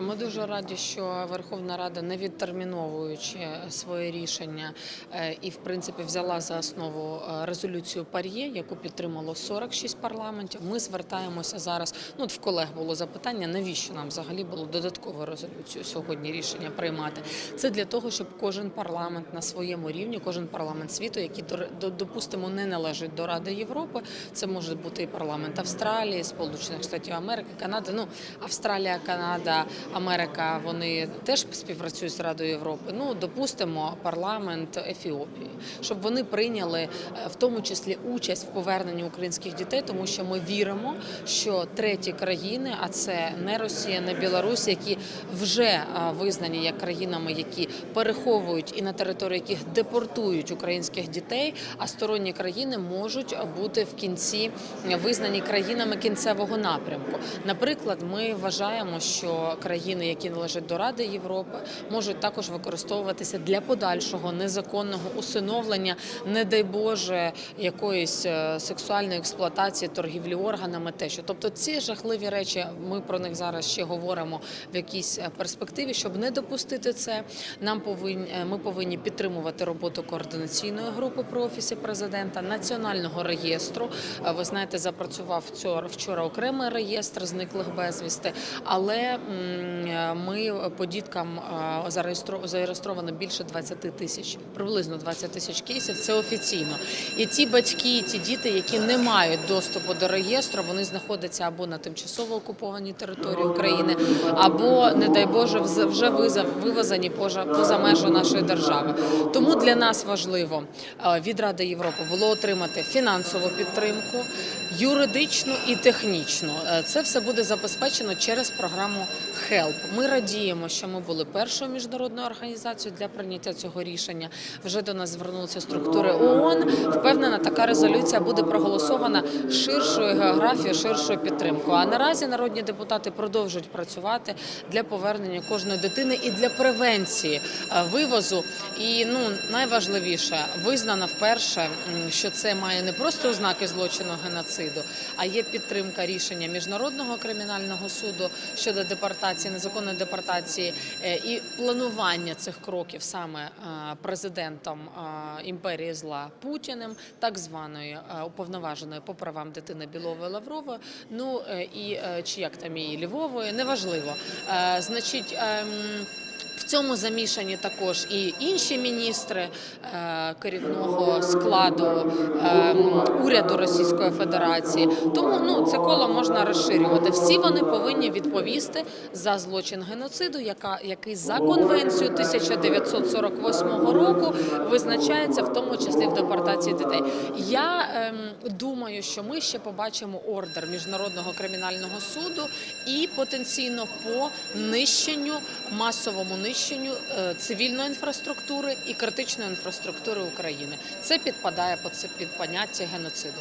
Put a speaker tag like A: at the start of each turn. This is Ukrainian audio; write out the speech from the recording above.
A: Ми дуже раді, що Верховна Рада, не відтерміновуючи своє рішення, е, і в принципі взяла за основу е, резолюцію Пар'є, яку підтримало 46 парламентів. Ми звертаємося зараз. Ну от в колег було запитання, навіщо нам взагалі було додаткову резолюцію сьогодні рішення приймати. Це для того, щоб кожен парламент на своєму рівні, кожен парламент світу, який до- до- допустимо не належить до Ради Європи. Це може бути і парламент Австралії, Сполучених Штатів Америки, Канади. Ну Австралія, Канада. Америка вони теж співпрацюють з Радою Європи. Ну допустимо парламент Ефіопії, щоб вони прийняли е, в тому числі участь в поверненні українських дітей, тому що ми віримо, що треті країни, а це не Росія, не Білорусь, які вже е, визнані як країнами, які переховують і на території яких депортують українських дітей, а сторонні країни можуть бути в кінці визнані країнами кінцевого напрямку. Наприклад, ми вважаємо, що країни, які належать до Ради Європи, можуть також використовуватися для подальшого незаконного усиновлення, не дай Боже, якоїсь е, сексуальної експлуатації, торгівлі органами, тещо. Тобто ці жахливі речі, ми про них зараз ще говоримо в якійсь е, перспективі, щоб не допустити це. Нам повинні ми повинні підтримувати роботу координаційної групи при офісі президента, національного реєстру. Е, Ви знаєте, запрацював вчора, окремий реєстр зниклих безвісти, але е, ми по діткам е, зареєстровано більше 20 тисяч, приблизно 20 тисяч кейсів. Це офіційно. І ті батьки, ті діти, які не мають доступу до реєстру, вони знаходяться або на тимчасово окупованій території України, або, не дай Боже, вже вивезені поза, межі нашої держави. Тому для нас важливо е, від Ради Європи було отримати фінансову підтримку, юридичну і технічну. Е, Це все буде забезпечено через програму HELP. Ми радіємо, що ми були першою міжнародною організацією для прийняття цього рішення. Вже до нас звернулися структури ООН. Впевнена, така резолюція буде проголосована ширшою географією, ширшою підтримкою. А наразі народні депутати продовжують працювати для повернення кожної дитини і для превенції е, вивозу. І ну найважливіше визнано вперше, що це має не просто ознаки злочину геноциду, а є підтримка рішення міжнародного кримінального суду щодо депортації, незаконної депортації е, і планування цих кроків саме е, президентом е, імперії зла Путіним, так званою уповноваженою по правам дитини Білової Лаврової, Ну і чи як там її Львовою, неважливо. Значить. В цьому замішані також і інші міністри е, керівного складу е, уряду Російської Федерації. Тому ну це коло можна розширювати. Всі вони повинні відповісти за злочин геноциду, яка який за конвенцією 1948 року визначається в тому числі в депортації дітей. Я ем, думаю, що ми ще побачимо ордер міжнародного кримінального суду і потенційно по нищенню масовому нищенню е, цивільної інфраструктури і критичної інфраструктури України. Це підпадає під поняття геноциду.